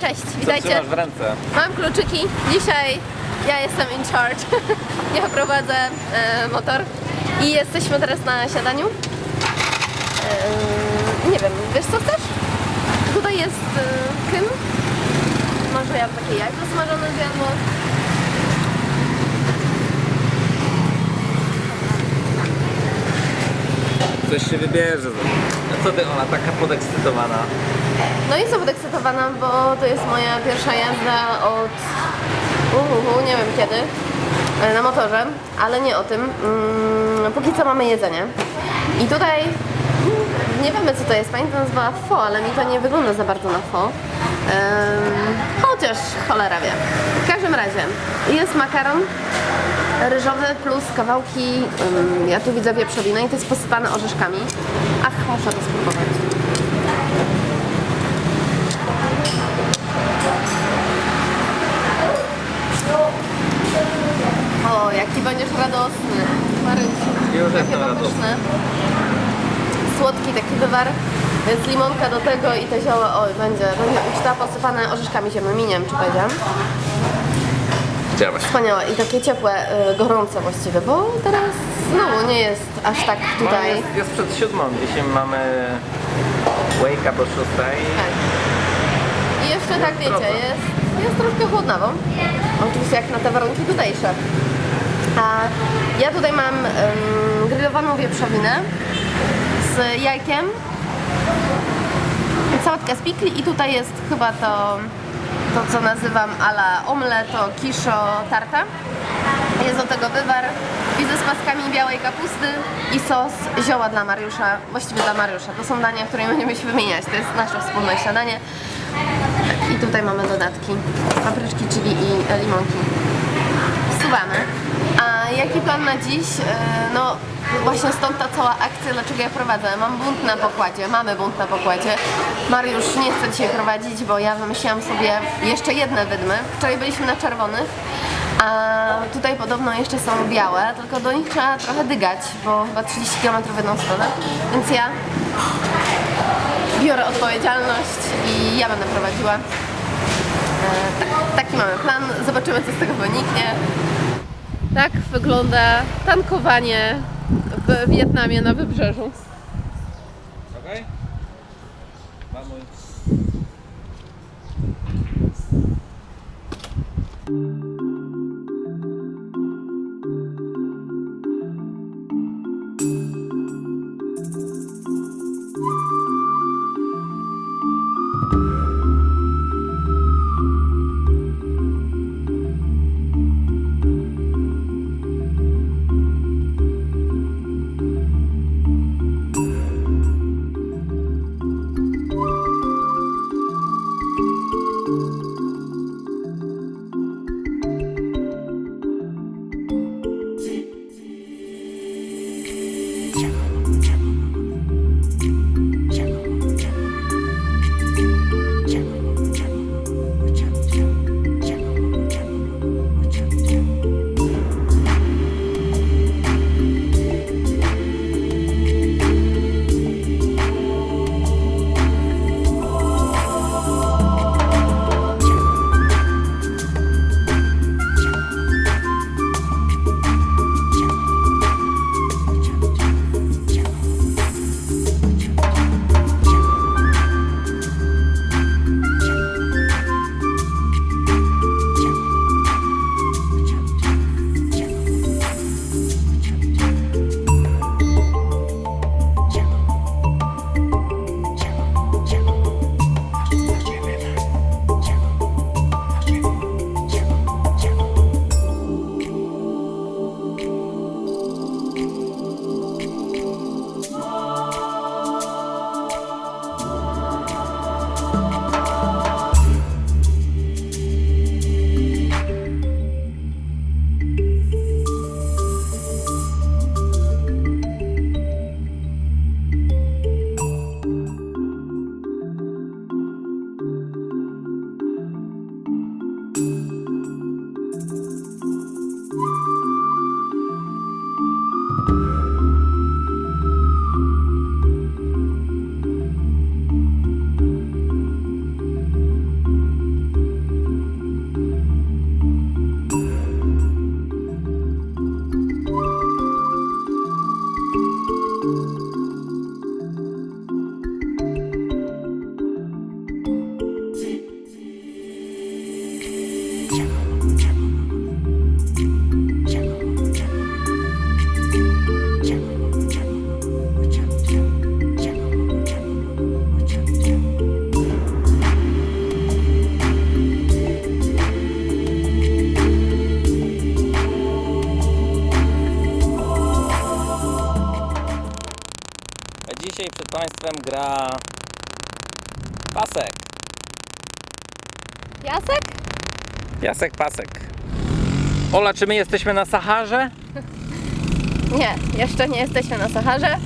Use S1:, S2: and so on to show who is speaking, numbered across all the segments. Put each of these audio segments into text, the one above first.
S1: Cześć, witajcie.
S2: w ręce?
S1: Mam kluczyki. Dzisiaj ja jestem in charge. Ja prowadzę e, motor i jesteśmy teraz na siadaniu. E, nie wiem, wiesz co chcesz? Tutaj jest e, Kym. Może ja takie jajko smażone zjadło.
S2: Coś się wybierze. A co ty, ona taka podekscytowana?
S1: No i jestem podekscytowana, bo to jest moja pierwsza jazda od uhuhu, nie wiem kiedy e, na motorze, ale nie o tym. Mm, póki co mamy jedzenie. I tutaj mm, nie wiemy co to jest. Pani to nazwała fo, ale mi to nie wygląda za bardzo na fo. Em, chociaż cholera wie. W każdym razie jest makaron ryżowy plus kawałki, ym, ja tu widzę wieprzowinę i to jest posypane orzeszkami. Ach, muszę to spróbować. O, jaki będziesz radosny. Marysiu.
S2: Już
S1: Jakie
S2: jestem
S1: to
S2: radosny.
S1: pyszne. Słodki taki wywar, więc limonka do tego i te zioła, oj, będzie, będzie uczta posypane orzeszkami ziemnymi, nie wiem czy powiedziałam.
S2: Chciałaś.
S1: Wspaniałe i takie ciepłe, y, gorące właściwie, bo teraz znowu nie jest aż tak
S2: No,
S1: tutaj.
S2: jest, jest przed siódmą. Dzisiaj mamy wake up o szóstej.
S1: Tak. I jeszcze tak wiecie,
S2: Trochę.
S1: jest, jest troszkę chłodnawo. Oczywiście jak na te warunki tutejsze. A ja tutaj mam ym, grillowaną wieprzowinę z jajkiem, sałatkę z pikli i tutaj jest chyba to, to co nazywam ala omleto, kiszo, tarta. Jest do tego wywar, widzę z paskami białej kapusty i sos zioła dla Mariusza, właściwie dla Mariusza. To są dania, które będziemy się wymieniać, to jest nasze wspólne śniadanie. I tutaj mamy dodatki, papryczki, chili i limonki. Wsuwamy. A jaki plan na dziś? E, No właśnie stąd ta cała akcja, dlaczego ja prowadzę. Mam bunt na pokładzie, mamy bunt na pokładzie. Mariusz nie chce dzisiaj prowadzić, bo ja wymyśliłam sobie jeszcze jedne wydmy. Wczoraj byliśmy na czerwonych, a tutaj podobno jeszcze są białe, tylko do nich trzeba trochę dygać, bo chyba 30 km w jedną stronę. Więc ja biorę odpowiedzialność i ja będę prowadziła. E, tak, taki mamy plan, zobaczymy co z tego wyniknie. Tak wygląda tankowanie w Wietnamie na wybrzeżu.
S2: Okay. Gra pasek.
S1: Jasek?
S2: Piasek, pasek. Ola, czy my jesteśmy na Saharze?
S1: Nie, jeszcze nie jesteśmy na Saharze.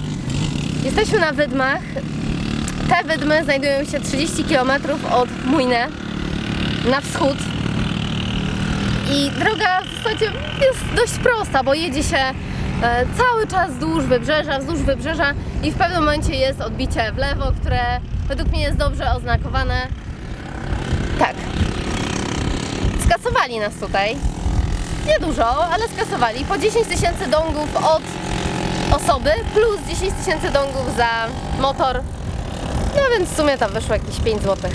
S1: Jesteśmy na Wydmach. Te Wydmy znajdują się 30 km od Mujne na wschód. I droga w zasadzie jest dość prosta, bo jedzie się cały czas wzdłuż wybrzeża, wzdłuż wybrzeża i w pewnym momencie jest odbicie w lewo, które według mnie jest dobrze oznakowane. Tak. Skasowali nas tutaj. Niedużo, ale skasowali. Po 10 tysięcy dongów od osoby, plus 10 tysięcy dongów za motor. No więc w sumie tam wyszło jakieś 5 zł.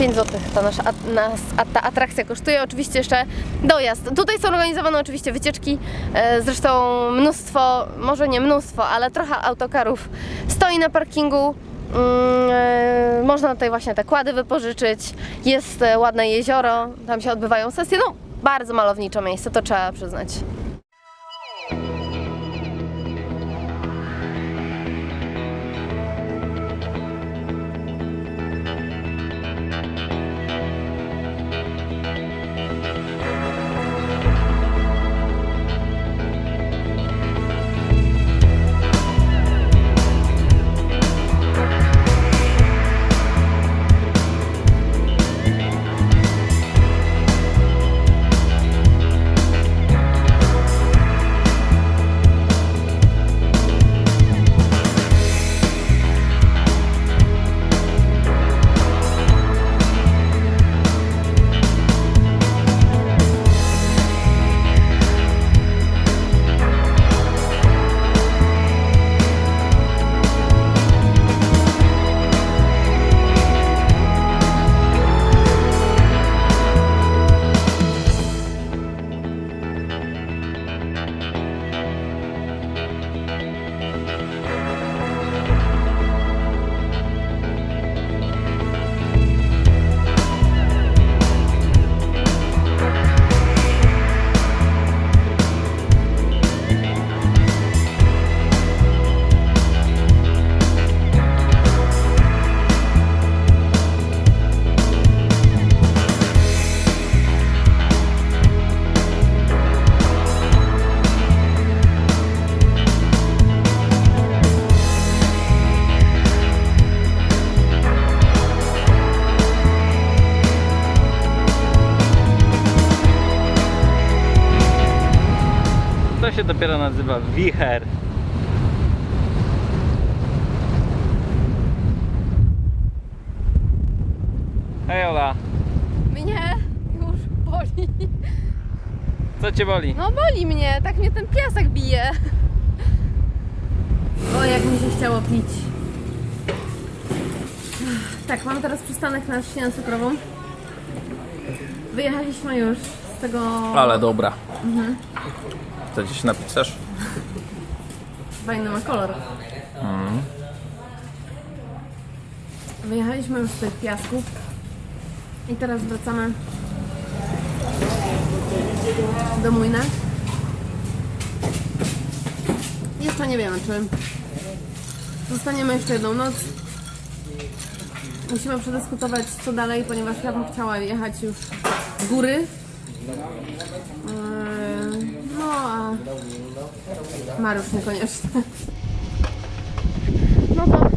S1: 5 zł ta nasza nas, ta atrakcja kosztuje. Oczywiście jeszcze dojazd. Tutaj są organizowane oczywiście wycieczki. E, Zresztą mnóstwo, może nie mnóstwo, ale trochę autokarów stoi na parkingu. Mm, e, Można tutaj właśnie te kłady wypożyczyć. Jest e, ładne jezioro, tam się odbywają sesje. No, bardzo malownicze miejsce, to trzeba przyznać.
S2: Nazywa wicher. Hej Ola,
S1: Mnie już boli.
S2: co cię boli?
S1: No boli mnie, tak mnie ten piasek bije. O, jak mi się chciało pić. Tak, mam teraz przystanek na trzcinę cukrową. Wyjechaliśmy już z tego...
S2: Ale dobra. Chcecie się napić też?
S1: Fajny ma kolor. Wyjechaliśmy już z tych piasków i teraz wracamy do Młyna. Jeszcze nie wiemy, czy zostaniemy jeszcze jedną noc. Musimy przedyskutować co dalej, ponieważ ja bym chciała jechać już góry. Eee, No Mariusz niekoniecznie. No to.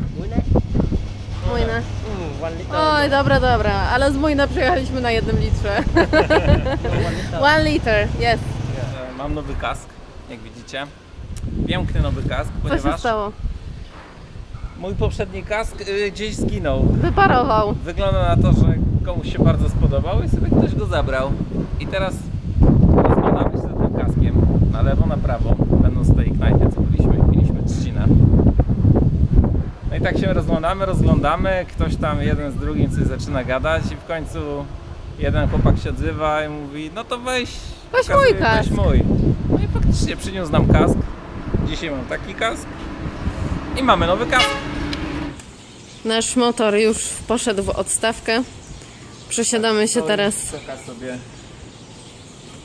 S1: Młyna. Oj, dobra, dobra, ale z Młyna przyjechaliśmy na jednym litrze. One liter, jest.
S2: Mam nowy kask, jak widzicie. Piękny nowy kask,
S1: Co się
S2: ponieważ
S1: stało?
S2: mój poprzedni kask y, gdzieś zginął.
S1: Wyparował.
S2: Wygląda na to, że komuś się bardzo spodobał i sobie ktoś go zabrał. I teraz rozglądamy się za tym kaskiem na lewo, na prawo, będąc w tej knajpie, co byliśmy, piliśmy trzcinę. No i tak się rozglądamy, rozglądamy, ktoś tam jeden z drugim coś zaczyna gadać i w końcu jeden chłopak się odzywa i mówi, no to weź,
S1: Weź
S2: pokazuj,
S1: mój kask.
S2: Weź mój. No i faktycznie przyniósł nam kask. Dzisiaj mam taki kask i mamy nowy kask.
S1: Nasz motor już poszedł w odstawkę. Przesiadamy się teraz,
S2: sobie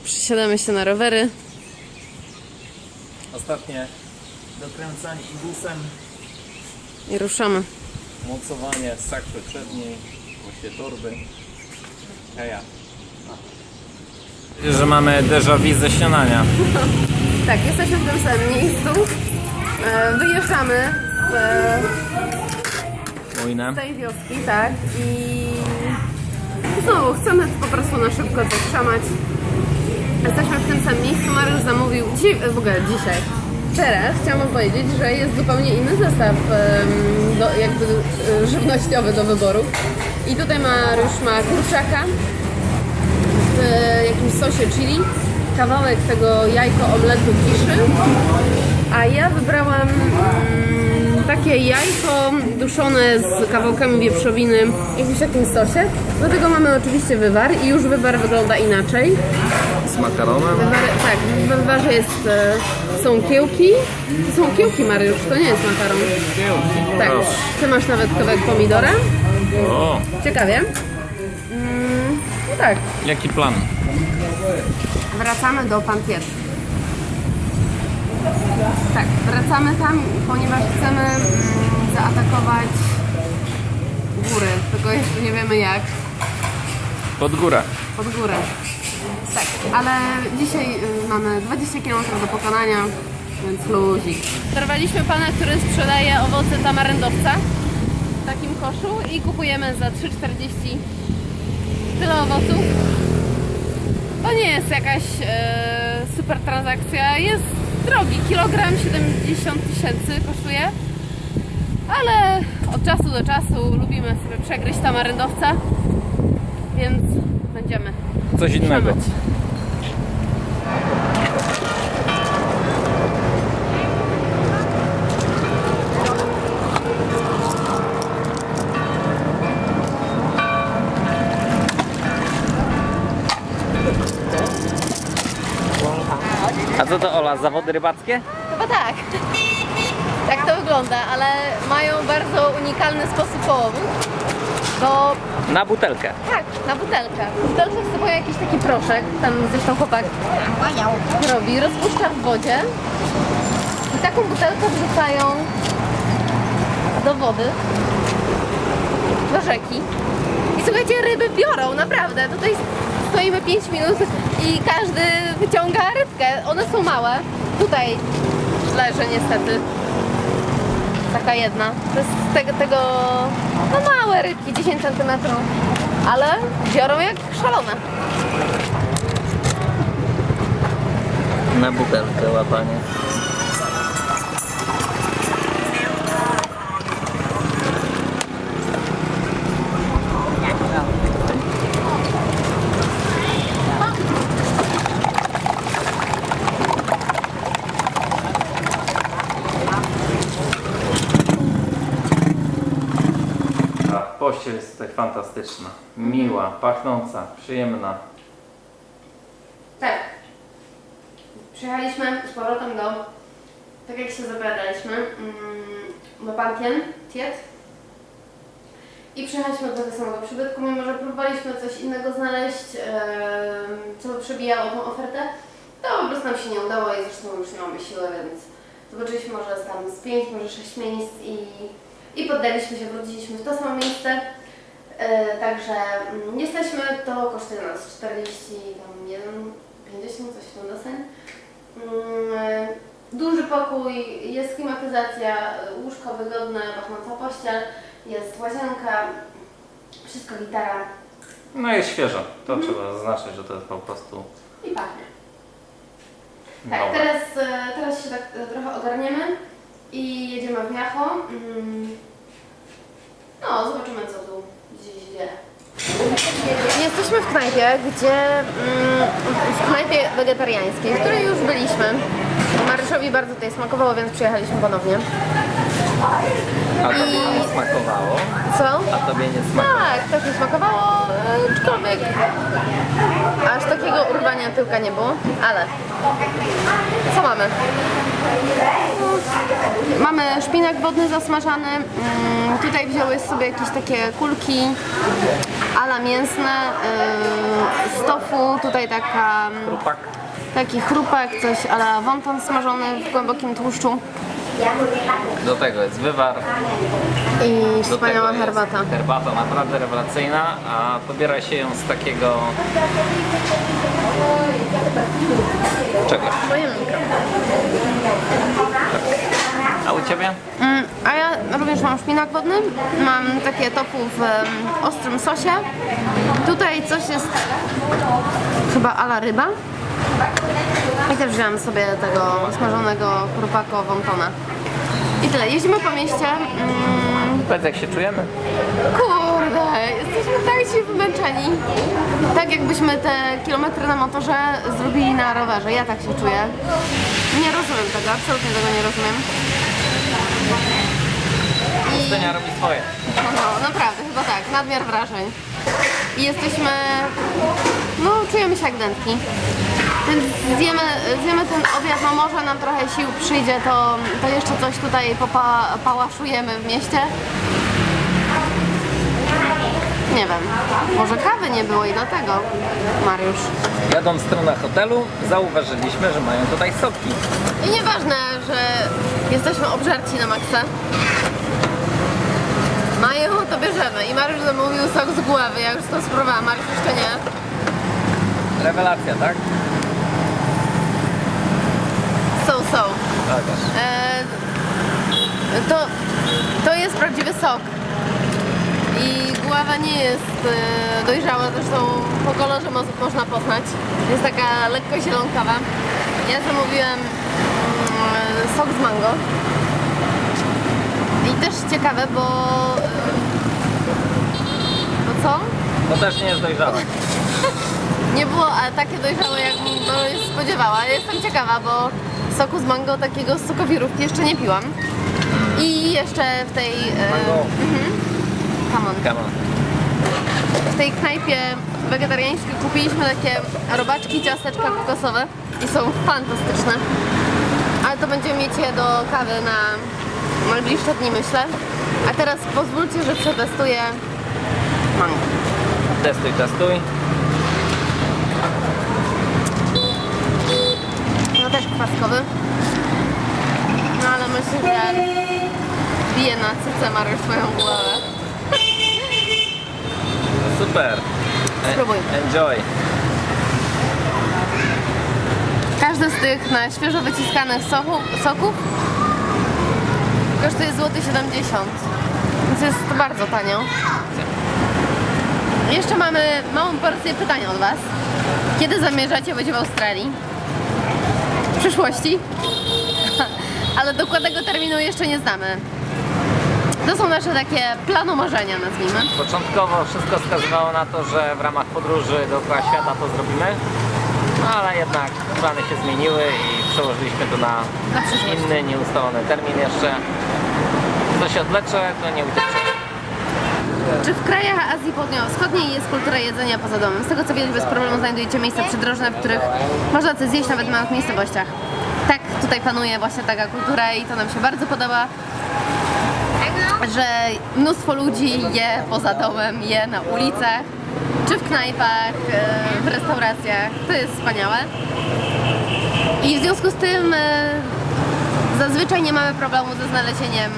S1: przesiadamy się na rowery.
S2: ostatnie dokręcanie busem.
S1: I ruszamy.
S2: mocowanie sakwy przedniej, właśnie torby. Heja. Że mamy déjà vu ze śniadania.
S1: Tak, jesteśmy w tym samym miejscu. E, Wyjeżdżamy z e, tej wioski, tak, i znowu chcemy po prostu na szybko coś szamać. Jesteśmy w tym samym miejscu, Mariusz zamówił, dzisiaj, w ogóle dzisiaj, teraz chciałam powiedzieć, że jest zupełnie inny zestaw do, jakby e, żywnościowy do wyboru. I tutaj Mariusz ma kurczaka w e, jakimś sosie chili, kawałek tego jajko omletu kiszy, a ja wybrałam mm, takie jajko duszone z kawałkami wieprzowiny w jakimś takim sosie. Do tego mamy oczywiście wywar i już wywar wygląda inaczej.
S2: Z makaronem.
S1: Wywar, tak, w wywarze jest, e, są kiełki. To są kiełki, Mariusz, to nie jest makaron. Tak, ty masz nawet kawałek pomidora.
S2: O,
S1: Ciekawie. Mm, no tak,
S2: jaki plan?
S1: Wracamy do Pantier. Tak, wracamy tam, ponieważ chcemy mm, zaatakować góry, tylko jeszcze nie wiemy jak,
S2: Pod górę.
S1: pod górę. Tak, ale dzisiaj y, mamy 20 km do pokonania, więc luzik. Dorwaliśmy pana, który sprzedaje owoce tamaryndowca w takim koszu i kupujemy za 3,40 tyle owoców. To nie jest jakaś e, super transakcja. Jest drogi. Kilogram 70 tysięcy kosztuje. Ale od czasu do czasu lubimy sobie przegryźć tamaryndowca. Więc będziemy
S2: Coś innego. A co to Ola, zawody rybackie?
S1: Chyba tak. Tak to wygląda, ale mają bardzo unikalny sposób połowu. Bo
S2: Na butelkę.
S1: tak, na butelkę. W butelce wsypują jakiś taki proszek, tam zresztą chłopak robi, rozpuszcza w wodzie i taką butelkę wrzucają do wody, do rzeki. I słuchajcie, ryby biorą, naprawdę. Tutaj stoimy 5 minut i każdy wyciąga rybkę. One są małe. Tutaj leży niestety taka jedna. To jest tego, tego no małe rybki, 10 cm. Ale biorą jak szalone.
S2: Na butelkę łapanie. A pościel jest miła, pachnąca, przyjemna.
S1: Tak. Przyjechaliśmy z powrotem do, tak jak się zapowiadaliśmy, mm, do Pantien, Tiet. I przyjechaliśmy do tego samego przybytku, mimo że próbowaliśmy coś innego znaleźć, co by przebijało tą ofertę, to po prostu nam się nie udało i zresztą już nie mamy siły, więc zobaczyliśmy może tam z 5, może 6 miejsc i, i poddaliśmy się, wróciliśmy w to samo miejsce. E, Także mm, jesteśmy, to kosztuje nas 41, 50, coś w deseń. Mm, e, Duży pokój, jest klimatyzacja, e, łóżko wygodne, pachnąca pościel, jest łazienka, wszystko gitara
S2: No jest świeżo, to trzeba zaznaczyć, że to jest po prostu
S1: i pachnie. Tak,
S2: nowe.
S1: teraz, e, teraz się tak e, trochę ogarniemy i jedziemy w Miacho. Mm. No, zobaczymy co tu. Jesteśmy w knajpie, gdzie mm, w knajpie wegetariańskiej, w której już byliśmy. Maryszowi bardzo tutaj smakowało, więc przyjechaliśmy ponownie.
S2: A tobie nie smakowało?
S1: Co?
S2: A tobie nie smakowało?
S1: Tak, też mi smakowało, aczkolwiek aż takiego urwania tyłka nie było, ale co mamy? Mamy szpinak wodny zasmażany, mm, tutaj wziąłeś sobie jakieś takie kulki ala mięsne yy, z tofu, tutaj taka,
S2: Chrupak.
S1: Taki chrupak, coś ala wonton smażony w głębokim tłuszczu.
S2: Do tego jest wywar,
S1: I
S2: do
S1: wspaniała
S2: tego
S1: herbata.
S2: Jest herbata naprawdę rewelacyjna, a pobiera się ją z takiego czegoś.
S1: Moje mikro.
S2: A u ciebie?
S1: Mm, a ja również mam szpinak wodny, mam takie tofu w em, ostrym sosie. Tutaj coś jest chyba ala ryba. I też wziąłem sobie tego smażonego kurpako wątona. I tyle, jeździmy po mieście. Mm,
S2: Powiedz jak się czujemy?
S1: kurde, jesteśmy tak dzisiaj wymęczeni. Tak jakbyśmy te kilometry na motorze zrobili na rowerze. Ja tak się czuję. Nie rozumiem tego, absolutnie tego nie rozumiem. I...
S2: Robi swoje.
S1: No, naprawdę, chyba tak, nadmiar wrażeń. I jesteśmy, no czujemy się jak dętki. Więc zjemy, zjemy ten obiad, no może nam trochę sił przyjdzie, to, to jeszcze coś tutaj popa, pałaszujemy w mieście. Nie wiem, może kawy nie było i dlatego, Mariusz.
S2: Jadąc w stronę hotelu, zauważyliśmy, że mają tutaj soki.
S1: I nieważne, że jesteśmy obżarci na maksa. Mają, to bierzemy. I Mariusz zamówił sok z głowy, ja już to spróbowałam, Mariusz jeszcze nie.
S2: Rewelacja, tak?
S1: To, to jest prawdziwy sok. I gława nie jest e, dojrzała, zresztą po kolorze mo można poznać. Jest taka lekko zielonkawa. Ja zamówiłem mm, sok z mango. I też ciekawe, bo... Bo co?
S2: To też nie jest dojrzałe.
S1: Nie było a takie dojrzałe, jak się spodziewała. Jestem ciekawa, bo soku z mango takiego z sokowirówki jeszcze nie piłam. I jeszcze w tej... e,
S2: Mango.
S1: Come on.
S2: Come on.
S1: W tej knajpie wegetariańskiej kupiliśmy takie robaczki, ciasteczka kokosowe i są fantastyczne. Ale to będziemy mieć je do kawy na najbliższe dni, myślę. A teraz pozwólcie, że przetestuję mango.
S2: Testuj, testuj.
S1: No też kwaskowy. No ale myślę, że bije na cyce Mariusz swoją głowę.
S2: Super. E-
S1: Spróbuj.
S2: Enjoy.
S1: Każdy z tych na świeżo wyciskanych soku, soków kosztuje złoty 70 więc jest to bardzo tanio. Jeszcze mamy małą porcję pytań od Was. Kiedy zamierzacie być w Australii? W przyszłości? Ale dokładnego terminu jeszcze nie znamy. To są nasze takie plano marzenia, nazwijmy.
S2: Początkowo wszystko wskazywało na to, że w ramach podróży dookoła świata to zrobimy. No ale jednak plany się zmieniły i przełożyliśmy to na,
S1: Na
S2: inny, nieustalony termin jeszcze. Co się odlecze, to nie uciecze.
S1: Czy w krajach Azji Południowo-Wschodniej jest kultura jedzenia poza domem? Z tego co wiem, bez problemu znajdujecie miejsca przydrożne, w których można coś zjeść nawet w małych miejscowościach. Tak, tutaj panuje właśnie taka kultura i to nam się bardzo podoba, że mnóstwo ludzi je poza domem, je na ulicach, czy w knajpach, e, w restauracjach. To jest wspaniałe. I w związku z tym e, zazwyczaj nie mamy problemu ze znalezieniem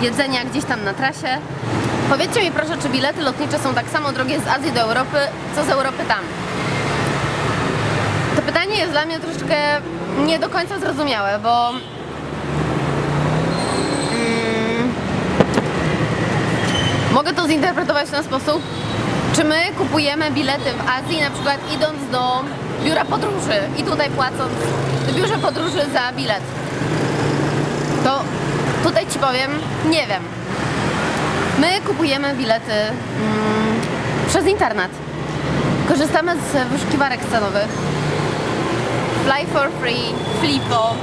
S1: jedzenia gdzieś tam na trasie. Powiedzcie mi proszę, czy bilety lotnicze są tak samo drogie z Azji do Europy, co z Europy tam? To pytanie jest dla mnie troszeczkę nie do końca zrozumiałe, bo mm, mogę to zinterpretować w ten sposób, czy my kupujemy bilety w Azji na przykład idąc do biura podróży i tutaj płacąc w biurze podróży za bilet? To tutaj Ci powiem, nie wiem. My kupujemy bilety mm, przez internet. Korzystamy z wyszukiwarek scenowych. Fly for Free, Flipo,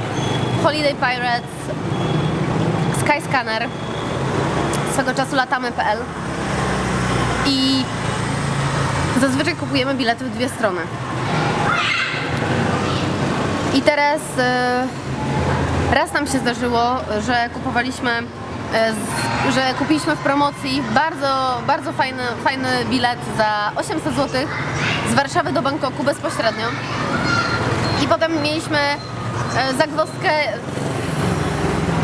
S1: Holiday Pirates, Skyscanner, swego czasu latamy.pl i zazwyczaj kupujemy bilety w dwie strony. I teraz e, raz nam się zdarzyło, że kupowaliśmy, że kupiliśmy w promocji bardzo, bardzo fajny, fajny bilet za 800 zł z Warszawy do Bangkoku bezpośrednio. I potem mieliśmy e, zagwozdkę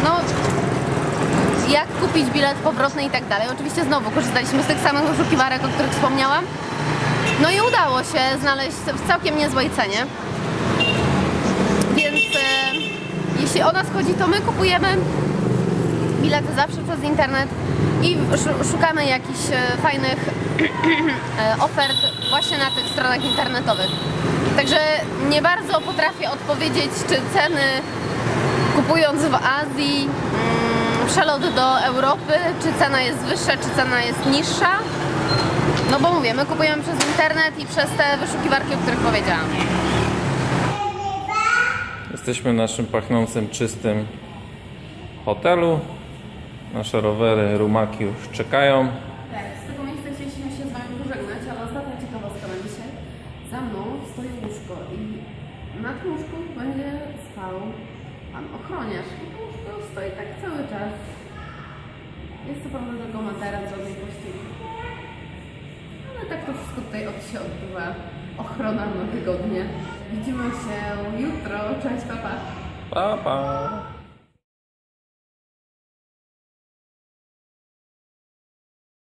S1: no jak kupić bilet powrotny i tak dalej. Oczywiście znowu korzystaliśmy z tych samych wyszukiwarek, o których wspomniałam. No i udało się znaleźć w całkiem niezłej cenie. Więc e, jeśli o nas chodzi, to my kupujemy bilety zawsze przez internet i szu- szukamy jakichś e, fajnych e, ofert właśnie na tych stronach internetowych. Także nie bardzo potrafię odpowiedzieć, czy ceny kupując w Azji mm, przelot do Europy, czy cena jest wyższa, czy cena jest niższa. No bo mówię, my kupujemy przez internet i przez te wyszukiwarki, o których powiedziałam.
S2: Jesteśmy w naszym pachnącym, czystym hotelu. Nasze rowery, rumaki już czekają.
S1: Tak, z tego miejsca chcieliśmy się z Wami pożegnać, ale ostatnia ciekawostka na dzisiaj. Za mną stoi łóżko i na tym łóżku będzie spał Pan ochroniarz. I to łóżko stoi tak cały czas. Jest co prawda tylko materac, żadnej pościeli. Ale tak to wszystko tutaj od się odbywa. Ochrona na wygodnie. Widzimy się jutro. Cześć, papa.
S2: Pa, pa.